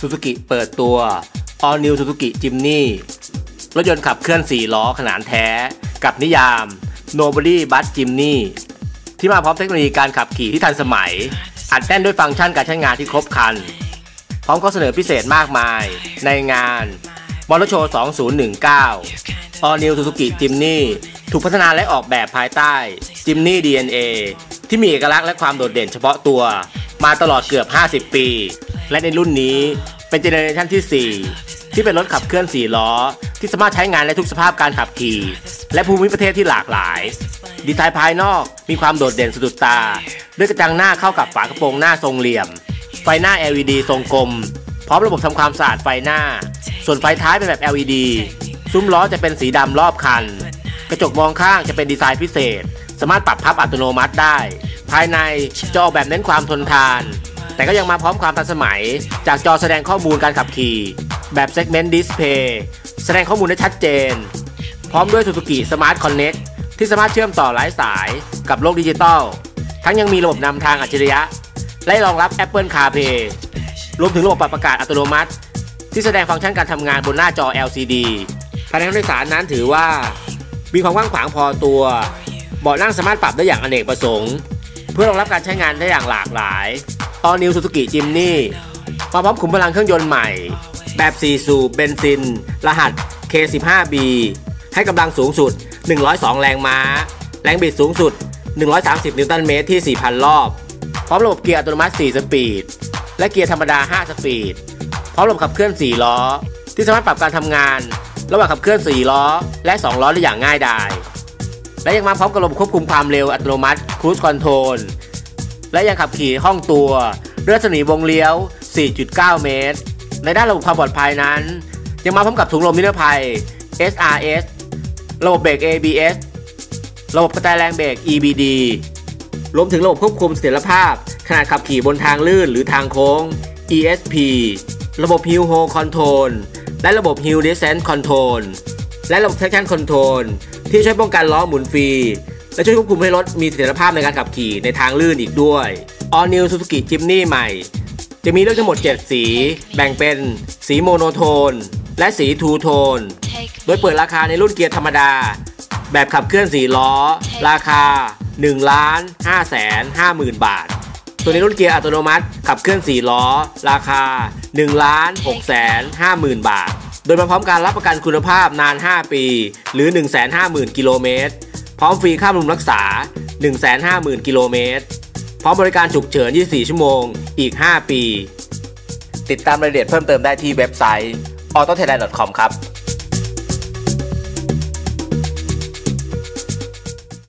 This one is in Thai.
Suzuki เปิดตัว All New Suzuki Jimny รถยนต์ขับเคลื่อน 4 ล้อขนาดแท้ กับนิยาม Nobody But Jimny ที่มาพร้อมเทคโนโลยีการขับขี่ที่ทันสมัย อัดแน่นด้วยฟังก์ชันการใช้งานที่ครบครัน พร้อมข้อเสนอพิเศษมากมาย ในงานมอเตอร์โชว์ 2019 All New Suzuki Jimny ถูกพัฒนาและออกแบบภายใต้ Jimny DNA ที่มีเอกลักษณ์และความโดดเด่นเฉพาะตัว มาตลอดเกือบ 50 ปี และในรุ่นนี้ เป็นเจเนอเรชันที่ 4 ที่เป็นรถขับเคลื่อน 4 ล้อ ที่สามารถใช้งานในทุกสภาพการขับขี่ และภูมิประเทศที่หลากหลาย ดีไซน์ภายนอกมีความโดดเด่นสะดุดตา ด้วยกระจังหน้าเข้ากับฝากระโปรงหน้าทรงเหลี่ยม ไฟหน้า LED ทรงกลม พร้อมระบบทำความสะอาดไฟหน้า ส่วนไฟท้ายเป็นแบบ LED ซุ้มล้อจะเป็นสีดำรอบคัน กระจกมองข้างจะเป็นดีไซน์พิเศษ สามารถปรับพับอัตโนมัติได้ ภายในจะออกแบบเน้นความทนทาน แต่ก็ยังมาพร้อมความทันสมัย จากจอแสดงข้อมูลการขับขี่ แบบ Segment Display แสดงข้อมูลได้ชัดเจน พร้อมด้วย Suzuki Smart Connect ที่สามารถเชื่อมต่อหลายสายกับโลกดิจิตอลทั้งยังมีระบบนำทางอัจฉริยะ และรองรับ Apple CarPlay รวมถึงระบบปรับอากาศอัตโนมัติ ที่แสดงฟังก์ชันการทำงานบนหน้าจอ LCD ภายในห้องโดยสารนั้นถือว่า มีความกว้างขวางพอตัวเบาะนั่งสามารถปรับได้อย่างอเนกประสงค์ เพื่อรองรับการใช้งานได้อย่างหลากหลาย All New Suzuki Jimny มาพร้อมขุมพลังเครื่องยนต์ใหม่ แบบ 4 สูบเบนซิน รหัส K15B ให้กำลังสูงสุด 102 แรงม้า แรงบิดสูงสุด 130 นิวตันเมตรที่ 4,000 รอบ พร้อมระบบเกียร์อัตโนมัติ 4 สปีด และเกียร์ธรรมดา 5 สปีด พร้อมระบบขับเคลื่อน 4 ล้อ ที่สามารถปรับการทำงาน ระหว่างขับเคลื่อน 4 ล้อ และ 2 ล้อได้อย่างง่ายดายและยังมาพร้อมกับระบบควบคุมความเร็วอัตโนมัติ Cruise Control และยังขับขี่ห้องตัวเรือสนีวงเลี้ยว 4.9 เมตร ในด้านระบบความปลอดภัยนั้น ยังมาพร้อมกับถุงลมนิรภัย SRS ระบบเบรก ABS ระบบกระจายแรงเบรก EBD รวมถึงระบบควบคุมเสถียรภาพ ขณะขับขี่บนทางลื่นหรือทางโค้ง ESP ระบบ Hill Hold Control และระบบ Hill Descent Control และระบบ Traction Control ที่ช่วยป้องกันล้อหมุนฟรี และช่วยควบคุมให้รถมีเสถียรภาพในการขับขี่ในทางลื่นอีกด้วย All New Suzuki Jimny ใหม่ จะมีเลือกทั้งหมด 7 สี แบ่งเป็น สีโมโนโทน และสีทูโทน โดยเปิดราคาในรุ่นเกียร์ธรรมดา แบบขับเคลื่อน 4 ล้อ ราคา1ล้าน5แสน5หมื่นบาท ส่วนในรุ่นเกียร์อัตโนมัติ ขับเคลื่อน 4 ล้อ ราคา1ล้าน6แสน5หมื่นบาท โดยมาพร้อมการรับประกันคุณภาพนาน 5 ปี หรือ 150,000 กิโลเมตร พร้อมฟรีค่าบำรุงรักษา 150,000 กิโลเมตร พร้อมบริการฉุกเฉิน 24 ชั่วโมง อีก 5 ปี ติดตามรายละเอียดเพิ่มเติมได้ที่เว็บไซต์ autothailand.com ครับ